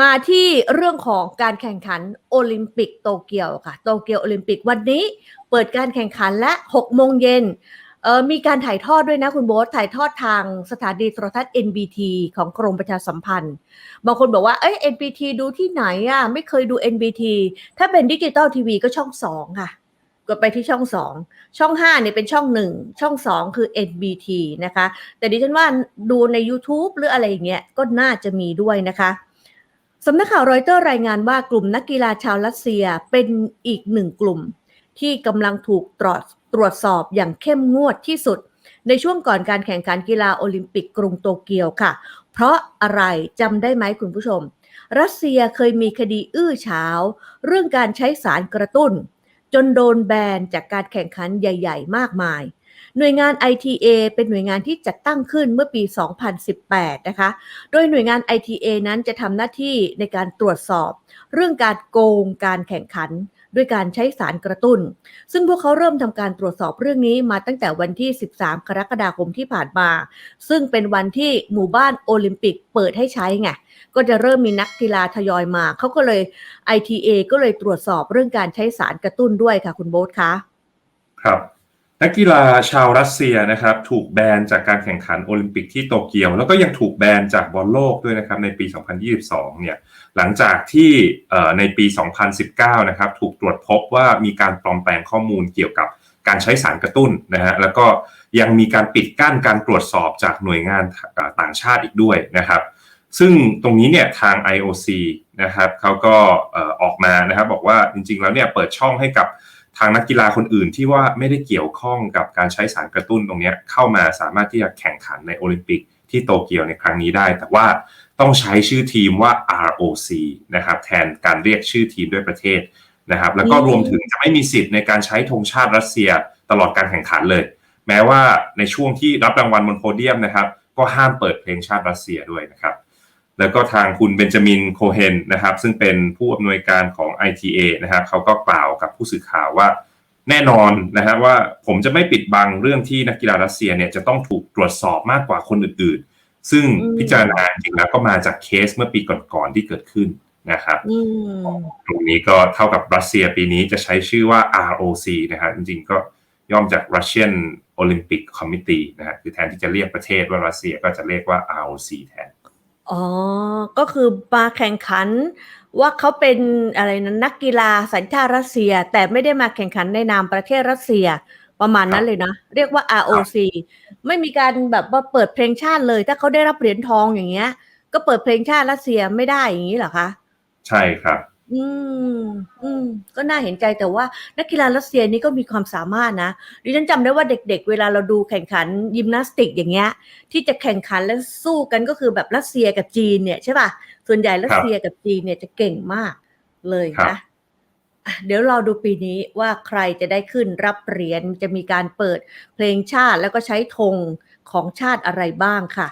มาที่เรื่องของการแข่งขันโอลิมปิกโตเกียวค่ะ โตเกียวโอลิมปิกวันนี้เปิดการแข่งขันและ6โมงเย็นมีการถ่ายทอดด้วยนะคุณโบ๊ทถ่ายทอดทางสถานีโทรทัศน์ NBT ของกรมประชาสัมพันธ์ บางคนบอกว่าเอ้ย NBT ดูที่ไหนอะไม่เคยดู NBT ถ้าเป็นดิจิตอลทีวีก็ช่องสองค่ะกดไปที่ช่องสองช่องห้าเนี่ยเป็นช่องหนึ่งช่องสองคือ NBT นะคะ แต่ดิฉันว่าดูใน YouTube หรืออะไรอย่างเงี้ยก็น่าจะมีด้วยนะคะ สำนักข่าวรอยเตอร์รายงานว่ากลุ่มนักกีฬาชาวรัสเซียเป็นอีกหนึ่งกลุ่ม ที่กำลังถูกตรวจตรวจสอบอย่างเข้มงวดที่สุด ในช่วงก่อนการแข่งขันกีฬาโอลิมปิกกรุงโตเกียวค่ะ เพราะอะไรจำได้ไหมคุณผู้ชม รัสเซียเคยมีคดีอื้อฉาว เรื่องการใช้สารกระตุ้น จนโดนแบนจากการแข่งขันใหญ่ ๆ มากมาย หน่วยงาน ITA เป็นหน่วยงานที่จัดตั้งขึ้นเมื่อปี 2018 นะคะ โดยหน่วยงาน ITA นั้นจะทำหน้าที่ในการตรวจสอบ เรื่องการโกงการแข่งขันด้วยการใช้สารกระตุ้น ซึ่งพวกเขาเริ่มทำการตรวจสอบเรื่องนี้มาตั้งแต่วันที่ 13 กรกฎาคมที่ผ่านมา ซึ่งเป็นวันที่หมู่บ้านโอลิมปิกเปิดให้ใช้ไง ก็จะเริ่มมีนักกีฬาทยอยมา เขาก็เลย ITA ก็เลยตรวจสอบเรื่องการใช้สารกระตุ้นด้วยค่ะคุณโบ๊ทคะ ครับ นักกีฬาชาวรัสเซียนะครับ ถูกแบนจากการแข่งขันโอลิมปิกที่โตเกียว แล้วก็ยังถูกแบนจากบอลโลกด้วยนะครับในปี 2022 เนี่ยหลังจากที่ในปี 2019 นะครับถูกตรวจพบว่ามีการปลอมแปลงข้อมูลเกี่ยวกับการใช้สารกระตุ้นนะฮะแล้วก็ยังมีการปิดกั้นการตรวจสอบจากหน่วยงานต่างชาติอีกด้วยนะครับ ซึ่งตรงนี้เนี่ยทาง IOC นะครับเขาก็ออกมานะครับบอกว่าจริงๆแล้วเนี่ยเปิดช่องให้กับ ทางนักกีฬาคนอื่นที่ว่าไม่ได้เกี่ยวข้องกับการใช้สารกระตุ้นตรงนี้เข้ามาสามารถที่จะแข่งขันในโอลิมปิกที่โตเกียวในครั้งนี้ได้ แต่ว่าต้องใช้ชื่อทีมว่า ROC นะครับแทนการเรียกชื่อทีมด้วยประเทศนะครับ แล้วก็รวมถึงจะไม่มีสิทธิ์ในการใช้ธงชาติรัสเซียตลอดการแข่งขันเลย แม้ว่าในช่วงที่รับรางวัลบนโพเดียมนะครับ ก็ห้ามเปิดเพลงชาติรัสเซียด้วยนะครับ แล้วก็ทางคุณเบนจามินโคเฮนนะครับ ซึ่งเป็นผู้อำนวยการของ ITA นะครับเขาก็กล่าวกับผู้สื่อข่าวว่าแน่นอนนะฮะว่าผมจะไม่ปิดบังเรื่องที่นักกีฬารัสเซียเนี่ยจะต้องถูกตรวจสอบมากกว่าคนอื่นๆ ซึ่งพิจารณาจริงแล้วก็มาจากเคสเมื่อปีก่อนๆที่เกิดขึ้นนะครับตรงนี้ก็เท่ากับรัสเซียปีนี้จะใช้ชื่อว่า ROC นะครับจริงๆก็ย่อมจาก Russian Olympic Committee นะฮะคือแทนที่จะเรียกประเทศว่ารัสเซียก็จะเรียกว่า ROC แทน อ๋อ ก็คือมาแข่งขันว่าเขาเป็นอะไรนะ นักกีฬาสัญชาติรัสเซีย แต่ไม่ได้มาแข่งขันในนามประเทศรัสเซีย ประมาณนั้นเลยนะ เรียกว่า ROC ไม่มีการแบบว่าเปิดเพลงชาติเลย ถ้าเขาได้รับเหรียญทองอย่างเงี้ย ก็เปิดเพลงชาติรัสเซียไม่ได้อย่างนี้เหรอคะ ใช่ครับ อืม อืม ก็น่าเห็นใจ แต่ว่านักกีฬารัสเซียนี่ก็มีความสามารถนะ ดิฉันจำได้ว่าเด็กๆ เวลาเราดูแข่งขันยิมนาสติกอย่างเงี้ย ที่จะแข่งขันและสู้กันก็คือแบบรัสเซียกับจีนเนี่ยใช่ป่ะ ส่วนใหญ่รัสเซียกับจีนเนี่ยจะเก่งมากเลยนะเดี๋ยวเราดูปีนี้ว่าใครจะได้ขึ้นรับเหรียญจะมีการเปิดเพลงชาติแล้วก็ใช้ธงของชาติอะไรบ้างค่ะ